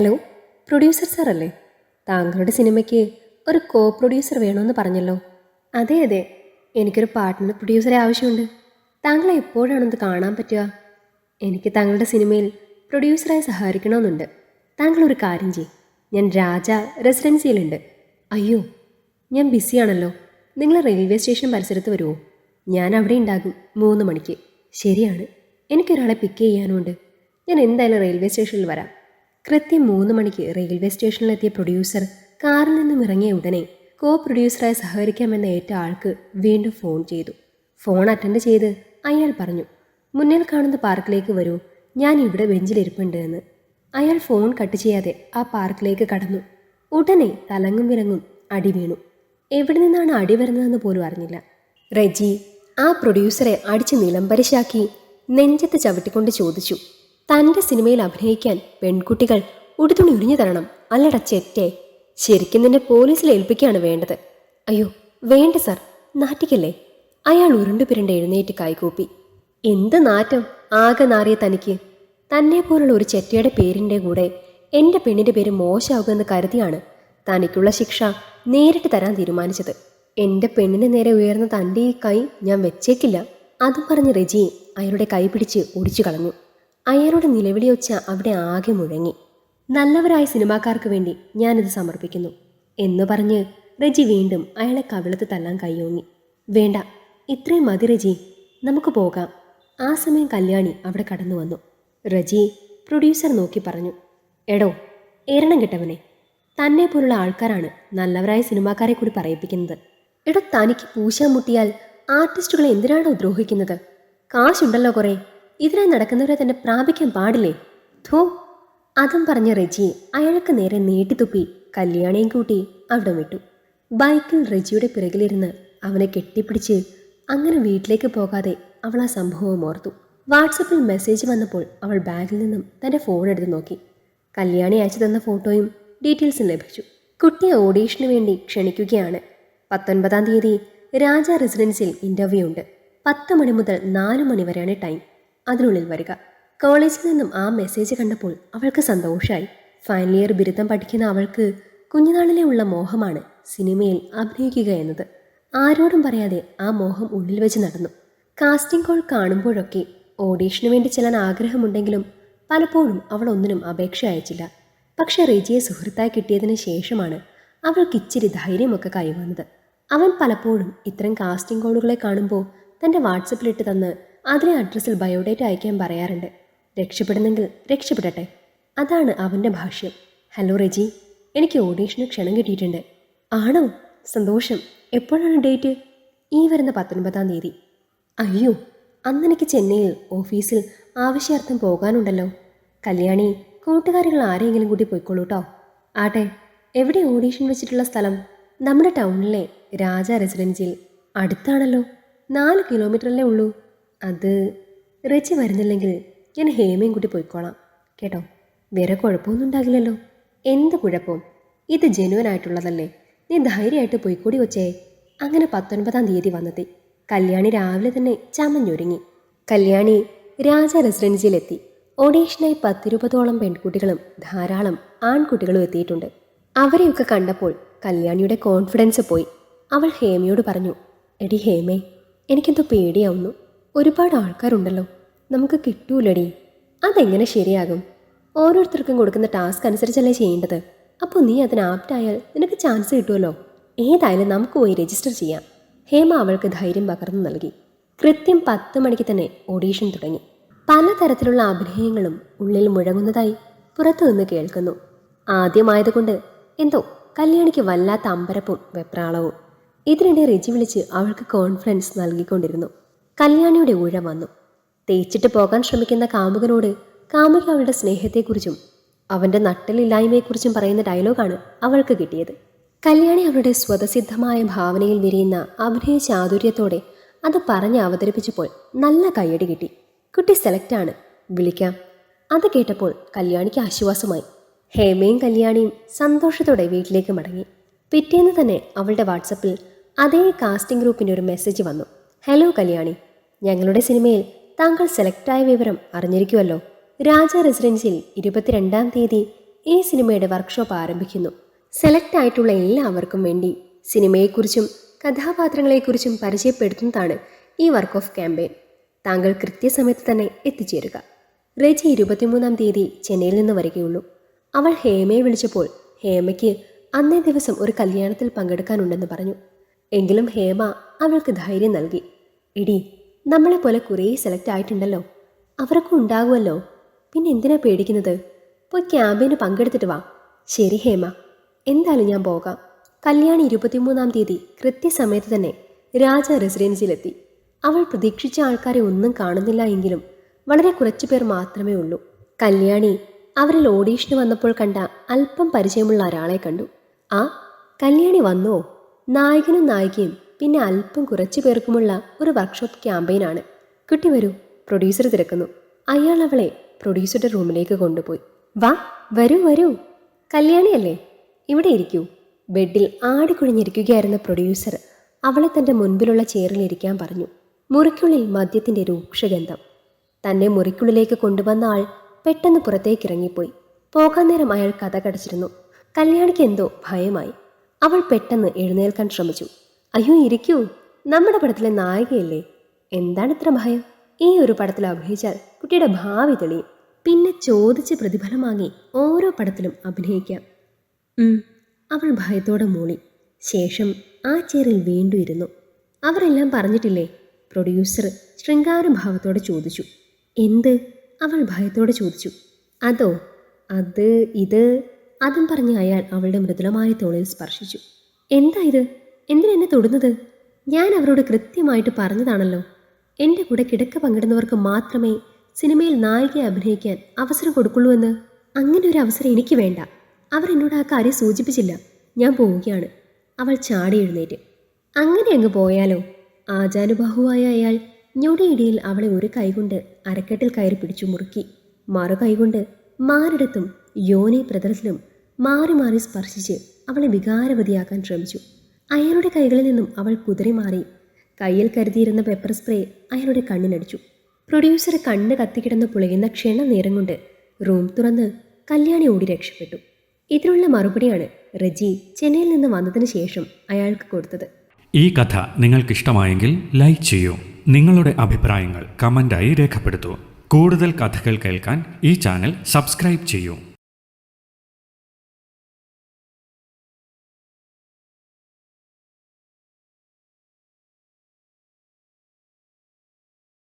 Hello producer സാറല്ലേ താങ്കളുടെ സിനിമയ്ക്ക് ഒരു കോ പ്രൊഡ്യൂസർ വേണമെന്ന് പറഞ്ഞല്ലോ. അതെ അതെ. എനിക്കൊരു പാർട്ട്ണർ പ്രൊഡ്യൂസറെ ആവശ്യമുണ്ട്. താങ്കളെ എപ്പോഴാണെന്ന് കാണാൻ പറ്റുക? എനിക്ക് താങ്കളുടെ സിനിമയിൽ പ്രൊഡ്യൂസറായി സഹകരിക്കണമെന്നുണ്ട്. താങ്കളൊരു കാര്യം ചെയ്യും. ഞാൻ രാജ റെസിഡൻസിയിലുണ്ട് അയ്യോ ഞാൻ ബിസിയാണല്ലോ നിങ്ങൾ റെയിൽവേ സ്റ്റേഷൻ പരിസരത്ത് വരുമോ ഞാൻ അവിടെ ഉണ്ടാകും മൂന്ന് മണിക്ക്. ശരിയാണ്. എനിക്കൊരാളെ പിക്ക് ചെയ്യാനുമുണ്ട് ഞാൻ എന്തായാലും റെയിൽവേ സ്റ്റേഷനിൽ വരാം. കൃത്യം മൂന്ന് മണിക്ക് റെയിൽവേ സ്റ്റേഷനിലെത്തിയ പ്രൊഡ്യൂസർ കാറിൽ നിന്നും ഇറങ്ങിയ ഉടനെ കോ പ്രൊഡ്യൂസറായി സഹകരിക്കാമെന്ന ഏറ്റ ആൾക്ക് വീണ്ടും ഫോൺ ചെയ്തു. ഫോൺ അറ്റൻഡ് ചെയ്ത് അയാൾ പറഞ്ഞു മുന്നിൽ കാണുന്ന പാർക്കിലേക്ക് വരൂ. ഞാൻ ഇവിടെ ബെഞ്ചിലിരിപ്പുണ്ട് എന്ന്. അയാൾ ഫോൺ കട്ട് ചെയ്യാതെ ആ പാർക്കിലേക്ക് കടന്നു. ഉടനെ തലങ്ങും വിലങ്ങും അടി വീണു. എവിടെ നിന്നാണ് അടി വരുന്നതെന്ന് പോലും അറിഞ്ഞില്ല. റെജി ആ പ്രൊഡ്യൂസറെ അടിച്ച് നിലംപരിശാക്കി നെഞ്ചത്ത് ചവിട്ടിക്കൊണ്ട് ചോദിച്ചു തന്റെ സിനിമയിൽ അഭിനയിക്കാൻ പെൺകുട്ടികൾ ഉടുതുണി ഉരിഞ്ഞു തരണം അല്ലട ചെറ്റേ ശരിക്കും നിന്നെ പോലീസിൽ ഏൽപ്പിക്കുകയാണ് വേണ്ടത്. അയ്യോ വേണ്ട സർ നാട്ടിക്കല്ലേ അയാൾ ഉരുണ്ടുപിരണ്ട എഴുന്നേറ്റ് കൈകൂപ്പി. എന്ത് നാറ്റം? ആകെ നാറിയ തനിക്ക്. തന്നെ പോലുള്ള ഒരു ചെറ്റയുടെ പേരിന്റെ കൂടെ എന്റെ പെണ്ണിന്റെ പേര് മോശമാകുമെന്ന് കരുതിയാണ് തനിക്കുള്ള ശിക്ഷ നേരിട്ട് തരാൻ തീരുമാനിച്ചത്. എന്റെ പെണ്ണിന് നേരെ ഉയർന്ന തന്റെ ഈ കൈ ഞാൻ വെച്ചേക്കില്ല. അതും പറഞ്ഞ് റെജി അയാളുടെ കൈ പിടിച്ച് ഒടിച്ചു കളഞ്ഞു. അയാളുടെ നിലവിളിയൊച്ച അവിടെ ആകെ മുഴങ്ങി. നല്ലവരായ സിനിമാക്കാർക്ക് വേണ്ടി ഞാനിത് സമർപ്പിക്കുന്നു എന്ന് പറഞ്ഞ് റെജി വീണ്ടും അയാളെ കവിളത്ത് തല്ലാൻ കൈയോങ്ങി. വേണ്ട ഇത്രയും മതി റെജി നമുക്ക് പോകാം. ആ സമയം കല്യാണി അവിടെ കടന്നു വന്നു. റജി പ്രൊഡ്യൂസർ നോക്കി പറഞ്ഞു എടോ എരണം കിട്ടവനെ. തന്നെ പോലുള്ള ആൾക്കാരാണ് നല്ലവരായ സിനിമാക്കാരെ കൂടി പറയിപ്പിക്കുന്നത്. എടോ തനിക്ക് പൂശാൻ മുട്ടിയാൽ ആർട്ടിസ്റ്റുകളെ എന്തിനാണോ ദ്രോഹിക്കുന്നത്? കാശുണ്ടല്ലോ കുറേ. ഇതിനായി നടക്കുന്നവരെ തന്നെ പ്രാപിക്കാൻ പാടില്ലേ? ധോ അതും പറഞ്ഞ റെജി അയാൾക്ക് നേരെ നീട്ടിത്തുപ്പി കല്യാണിയും കൂട്ടി അവിടെ വിട്ടു. ബൈക്കിൽ റെജിയുടെ പിറകിലിരുന്ന് അവനെ കെട്ടിപ്പിടിച്ച് അങ്ങനെ വീട്ടിലേക്ക് പോകാതെ അവൾ ആ സംഭവം ഓർത്തു. വാട്സപ്പിൽ മെസ്സേജ് വന്നപ്പോൾ അവൾ ബാഗിൽ നിന്നും തന്റെ ഫോൺ എടുത്ത് നോക്കി. കല്യാണി അയച്ചു തന്ന ഫോട്ടോയും ഡീറ്റെയിൽസും ലഭിച്ചു. കുട്ടിയെ ഓഡീഷന് വേണ്ടി ക്ഷണിക്കുകയാണ്. പത്തൊൻപതാം തീയതി രാജ റെസിഡൻസിൽ ഇന്റർവ്യൂ ഉണ്ട്. പത്ത് മണി മുതൽ നാല് മണി വരെയാണ് ടൈം. അതിനുള്ളിൽ വരിക. കോളേജിൽ നിന്നും ആ മെസ്സേജ് കണ്ടപ്പോൾ അവൾക്ക് സന്തോഷമായി ഫൈനൽ ഇയർ ബിരുദം പഠിക്കുന്ന അവൾക്ക് കുഞ്ഞുനാളിലെ ഉള്ള മോഹമാണ് സിനിമയിൽ അഭിനയിക്കുക എന്നത്. ആരോടും പറയാതെ ആ മോഹം ഉള്ളിൽ വെച്ച് നടന്നു. കാസ്റ്റിംഗ് കോൾ കാണുമ്പോഴൊക്കെ ഓഡീഷന് വേണ്ടി ചെല്ലാൻ ആഗ്രഹമുണ്ടെങ്കിലും പലപ്പോഴും അവൾ ഒന്നിനും അപേക്ഷ അയച്ചില്ല. പക്ഷെ റിജിയെ സുഹൃത്തായി കിട്ടിയതിന് ശേഷമാണ് അവൾക്ക് ഇച്ചിരി ധൈര്യമൊക്കെ കൈവന്നത്. അവൻ പലപ്പോഴും ഇത്തരം കാസ്റ്റിംഗ് കോളുകളെ കാണുമ്പോൾ തന്റെ വാട്സപ്പിലിട്ട് തന്ന് അതിലെ അഡ്രസ്സിൽ ബയോഡേറ്റ അയക്കാൻ പറയാറുണ്ട്. രക്ഷപ്പെടുന്നെങ്കിൽ രക്ഷപ്പെടട്ടെ. അതാണ് അവന്റെ ഭാഷ്യം. ഹലോ റെജി. എനിക്ക് ഓഡീഷന് ക്ഷണം കിട്ടിയിട്ടുണ്ട്. ആണോ? സന്തോഷം. എപ്പോഴാണ് ഡേറ്റ് ഈ വരുന്ന പത്തൊൻപതാം തീയതി. അയ്യോ അന്നെനിക്ക് ചെന്നൈയിൽ ഓഫീസിൽ ആവശ്യാർത്ഥം പോകാനുണ്ടല്ലോ. കല്യാണി കൂട്ടുകാരികൾ ആരെങ്കിലും കൂടി പോയിക്കോളൂ കേട്ടോ ആട്ടെ എവിടെ ഓഡീഷൻ വെച്ചിട്ടുള്ള സ്ഥലം? നമ്മുടെ ടൗണിലെ രാജ റെസിഡൻസിയിൽ അടുത്താണല്ലോ. നാല് കിലോമീറ്ററല്ലേ ഉള്ളൂ. അത് റിച്ച് വരുന്നില്ലെങ്കിൽ ഞാൻ ഹേമയും കൂട്ടി പോയിക്കോളാം. കേട്ടോ? വേറെ കുഴപ്പമൊന്നും ഉണ്ടാകില്ലല്ലോ. എന്ത് കുഴപ്പം? ഇത് ജെനുവൻ ആയിട്ടുള്ളതല്ലേ നീ ധൈര്യമായിട്ട് പോയിക്കൂടി വച്ചേ അങ്ങനെ പത്തൊൻപതാം തീയതി വന്നെത്തി കല്യാണി രാവിലെ തന്നെ ചമഞ്ഞൊരുങ്ങി. കല്യാണി രാജ റെസിഡൻസിയിലെത്തി. ഓഡീഷനായി പത്തിരുപതോളം പെൺകുട്ടികളും ധാരാളം ആൺകുട്ടികളും എത്തിയിട്ടുണ്ട്. അവരെയൊക്കെ കണ്ടപ്പോൾ കല്യാണിയുടെ കോൺഫിഡൻസ് പോയി. അവൾ ഹേമയോട് പറഞ്ഞു എടി ഹേമേ എനിക്കെന്തോ പേടിയാവുന്നു. ഒരുപാട് ആൾക്കാരുണ്ടല്ലോ. നമുക്ക് കിട്ടൂലടി. അതെങ്ങനെ ശരിയാകും? ഓരോരുത്തർക്കും കൊടുക്കുന്ന ടാസ്ക് അനുസരിച്ചല്ലേ ചെയ്യേണ്ടത്. അപ്പോൾ നീ അതിന് ആപ്റ്റായാൽ നിനക്ക് ചാൻസ് കിട്ടുമല്ലോ ഏതായാലും നമുക്ക് പോയി രജിസ്റ്റർ ചെയ്യാം. ഹേമ അവൾക്ക് ധൈര്യം പകർന്നു നൽകി. കൃത്യം പത്ത് മണിക്ക് തന്നെ ഓഡീഷൻ തുടങ്ങി. പലതരത്തിലുള്ള അഭിനയങ്ങളും ഉള്ളിൽ മുഴങ്ങുന്നതായി പുറത്തു നിന്ന് കേൾക്കുന്നു. ആദ്യമായതുകൊണ്ട് എന്തോ കല്യാണിക്ക് വല്ലാത്ത അമ്പരപ്പും വെപ്രാളവും. ഇതിനിടെ റിജി വിളിച്ച് അവൾക്ക് കോൺഫിഡൻസ് നൽകിക്കൊണ്ടിരുന്നു. കല്യാണിയുടെ ഊഴം വന്നു. തേച്ചിട്ട് പോകാൻ ശ്രമിക്കുന്ന കാമുകനോട് കാമുക അവളുടെ സ്നേഹത്തെക്കുറിച്ചും അവന്റെ നട്ടലില്ലായ്മയെക്കുറിച്ചും പറയുന്ന ഡയലോഗാണ് അവൾക്ക് കിട്ടിയത്. കല്യാണി അവളുടെ സ്വതസിദ്ധമായ ഭാവനയിൽ വിരിയുന്ന അഭിനയ ചാതുര്യത്തോടെ അത് പറഞ്ഞ് അവതരിപ്പിച്ചപ്പോൾ നല്ല കയ്യടി കിട്ടി. കുട്ടി സെലക്റ്റാണ് വിളിക്കാം. അത് കേട്ടപ്പോൾ കല്യാണിക്ക് ആശ്വാസമായി. ഹേമയും കല്യാണിയും സന്തോഷത്തോടെ വീട്ടിലേക്ക് മടങ്ങി. പിറ്റേന്ന് തന്നെ അവളുടെ വാട്സപ്പിൽ അതേ കാസ്റ്റിംഗ് ഗ്രൂപ്പിന്റെ ഒരു മെസ്സേജ് വന്നു. ഹലോ കല്യാണി. ഞങ്ങളുടെ സിനിമയിൽ താങ്കൾ സെലക്ടായ വിവരം അറിഞ്ഞിരിക്കുമല്ലോ. രാജ റെസിഡൻസിൽ ഇരുപത്തിരണ്ടാം തീയതി ഈ സിനിമയുടെ വർക്ക്ഷോപ്പ് ആരംഭിക്കുന്നു. സെലക്ട് ആയിട്ടുള്ള എല്ലാവർക്കും വേണ്ടി സിനിമയെക്കുറിച്ചും കഥാപാത്രങ്ങളെക്കുറിച്ചും പരിചയപ്പെടുത്തുന്നതാണ് ഈ വർക്ക് ഓഫ് ക്യാമ്പയിൻ താങ്കൾ കൃത്യസമയത്ത് തന്നെ എത്തിച്ചേരുക. റെജി ഇരുപത്തിമൂന്നാം തീയതി ചെന്നൈയിൽ നിന്ന് വരികയുള്ളൂ. അവൾ ഹേമയെ വിളിച്ചപ്പോൾ ഹേമയ്ക്ക് അന്നേ ദിവസം ഒരു കല്യാണത്തിൽ പങ്കെടുക്കാനുണ്ടെന്ന് പറഞ്ഞു. എങ്കിലും ഹേമ അവൾക്ക് ധൈര്യം നൽകി. ഇടി നമ്മളെപ്പോലെ കുറേ സെലക്ട് ആയിട്ടുണ്ടല്ലോ. അവർക്കും ഉണ്ടാകുമല്ലോ പിന്നെ എന്തിനാ പേടിക്കുന്നത്? പോയി ക്യാമ്പയിന് പങ്കെടുത്തിട്ട് വാ. ശരി ഹേമ. എന്തായാലും ഞാൻ പോകാം. കല്യാണി ഇരുപത്തിമൂന്നാം തീയതി കൃത്യസമയത്ത് തന്നെ രാജ റെസിഡൻസിയിലെത്തി. അവൾ പ്രതീക്ഷിച്ച ആൾക്കാരെ ഒന്നും കാണുന്നില്ല എങ്കിലും വളരെ കുറച്ചു പേർ മാത്രമേ ഉള്ളൂ. കല്യാണി അവരിൽ ഓഡീഷന് വന്നപ്പോൾ കണ്ട അല്പം പരിചയമുള്ള ഒരാളെ കണ്ടു. ആ കല്യാണി വന്നോ? നായകനും നായികയും പിന്നെ അല്പം കുറച്ചു പേർക്കുമുള്ള ഒരു വർക്ക്ഷോപ്പ് ക്യാമ്പയിനാണ് കുട്ടി വരൂ. പ്രൊഡ്യൂസർ തിരക്കുന്നു. അയാൾ അവളെ പ്രൊഡ്യൂസറുടെ റൂമിലേക്ക് കൊണ്ടുപോയി. വാ വരൂ വരൂ. കല്യാണിയല്ലേ? ഇവിടെ ഇരിക്കൂ. ബെഡിൽ ആടിക്കുഴിഞ്ഞിരിക്കുകയായിരുന്ന പ്രൊഡ്യൂസർ അവളെ തന്റെ മുൻപിലുള്ള ചെയറിൽ ഇരിക്കാൻ പറഞ്ഞു. മുറിക്കുള്ളിൽ മദ്യത്തിന്റെ രൂക്ഷഗന്ധം. തന്നെ മുറിക്കുള്ളിലേക്ക് കൊണ്ടുവന്ന ആൾ പെട്ടെന്ന് പുറത്തേക്ക് ഇറങ്ങിപ്പോയി പോകാൻ നേരം അയാൾ കഥ കടച്ചിരുന്നു. കല്യാണിക്ക് എന്തോ ഭയമായി. അവൾ പെട്ടെന്ന് എഴുന്നേൽക്കാൻ ശ്രമിച്ചു. അയ്യോ ഇരിക്കൂ. നമ്മുടെ പടത്തിലെ നായികയല്ലേ? എന്താണ് ഇത്ര ഭയം? ഈ ഒരു പടത്തിൽ അഭിനയിച്ചാൽ കുട്ടിയുടെ ഭാവി തെളിയും. പിന്നെ ചോദിച്ച് പ്രതിഫലം വാങ്ങി ഓരോ പടത്തിലും അഭിനയിക്കാം. അവൾ ഭയത്തോടെ മൂളി. ശേഷം ആ ചെയറിൽ വീണ്ടും ഇരുന്നു. അവരെല്ലാം പറഞ്ഞിട്ടില്ലേ? പ്രൊഡ്യൂസർ ശൃംഗാരഭാവത്തോടെ ചോദിച്ചു. എന്ത്? അവൾ ഭയത്തോടെ ചോദിച്ചു. അതോ? അത് ഇത്? അതും പറഞ്ഞ് അയാൾ അവളുടെ മൃദുലമായ തോളിൽ സ്പർശിച്ചു. എന്താ ഇത്? എന്തിനെന്നെ തൊടുന്നത്? ഞാൻ അവരോട് കൃത്യമായിട്ട് പറഞ്ഞതാണല്ലോ. എന്റെ കൂടെ കിടക്ക പങ്കിടുന്നവർക്ക് മാത്രമേ സിനിമയിൽ നായികയെ അഭിനയിക്കാൻ അവസരം കൊടുക്കുള്ളൂ എന്ന്. അങ്ങനെ ഒരു അവസരം എനിക്ക് വേണ്ട. അവർ എന്നോട് ആ കാര്യം സൂചിപ്പിച്ചില്ല. ഞാൻ പോവുകയാണ്. അവൾ ചാടി എഴുന്നേറ്റ്. അങ്ങനെ അങ്ങ് പോയാലോ? ആചാനുബാഹുവായ അയാൾ ഞൊടിയിടയിൽ അവളെ ഒരു കൈകൊണ്ട് അരക്കെട്ടിൽ കയറി പിടിച്ചു മുറുക്കി. മറു കൈകൊണ്ട് മാറിടത്തും യോനി പ്രതലത്തിലും മാറി മാറി സ്പർശിച്ച് അവളെ വികാരവതിയാക്കാൻ ശ്രമിച്ചു. അയാളുടെ കൈകളിൽ നിന്നും അവൾ കുതിരി മാറി. കയ്യിൽ കരുതിയിരുന്ന പെപ്പർ സ്പ്രേ അയാളുടെ കണ്ണിനടിച്ചു. പ്രൊഡ്യൂസർ കണ്ണ് കത്തിക്കിടന്ന് പുളയുന്ന ക്ഷണ നേരം കൊണ്ട് റൂം തുറന്ന് കല്യാണി ഓടി രക്ഷപ്പെട്ടു. ഇതിനുള്ള മറുപടിയാണ് റജി ചെന്നൈയിൽ നിന്ന് വന്നതിന് ശേഷം അയാൾക്ക് കൊടുത്തത്. ഈ കഥ നിങ്ങൾക്കിഷ്ടമായെങ്കിൽ ലൈക്ക് ചെയ്യൂ. നിങ്ങളുടെ അഭിപ്രായങ്ങൾ കമന്റായി രേഖപ്പെടുത്തൂ. കൂടുതൽ കഥകൾ കേൾക്കാൻ ഈ ചാനൽ സബ്സ്ക്രൈബ് ചെയ്യൂ.